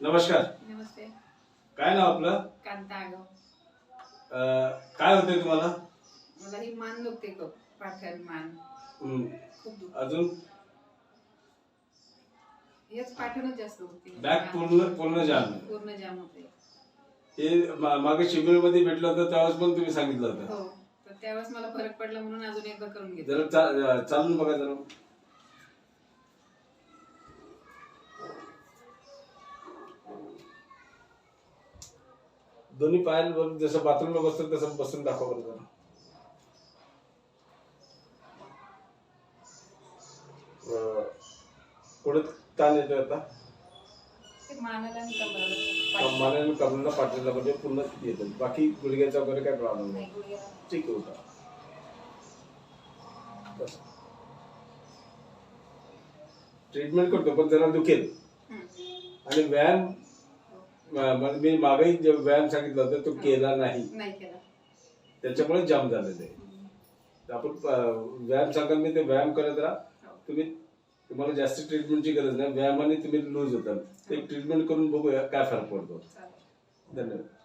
नमस्कार. नमस्ते. काय नाव आपलं? कांता आगाव अं, काय होतंय तुम्हाला? मला ही मान दुखते खूप. मान. खूप अजून? हेच जास्त बॅग पूर्ण पूर्ण जाम आहे. पूर्ण जाम होते हे मा- मागे शिबिरमध्ये भेटलं होतं त्यावेळेस पण तुम्ही सांगितलं होतं. हो. तर त्यावेळेस मला फरक पडला म्हणून अजून एकदा करून घेतलं. जरा चा- अं, चालून बघा जरा. दोन्ही पायावर जसं बाथरूमला बसतं तसं बसून दाखवा बरं जरा. कुठं ताण येतोय आता. मानाला आणि कमराला पाठीला. म्हणजे पूर्ण येतं बाकी गुडघ्याचा वगैरे काय प्रॉब्लेम नाही. ठीक आहे उठा. बस. ट्रीटमेंट करतो पण जरा दुखेल. आणि व्यायाम म- म- मी मागेही जे व्यायाम सांगितला होता तो केला नाही. नाही केला. त्याच्यामुळे जाम झालेलं आहे. हं. आपण व्यायाम सांगाल मी ते व्यायाम करत राहा. हो. तुम्ही तुम्हाला जास्त ट्रीटमेंटची गरज नाही. व्यायामाने तुम्ही लूज होताल ते ट्रीटमेंट करून बघूया काय फरक पडतो. चालेल. धन्यवाद.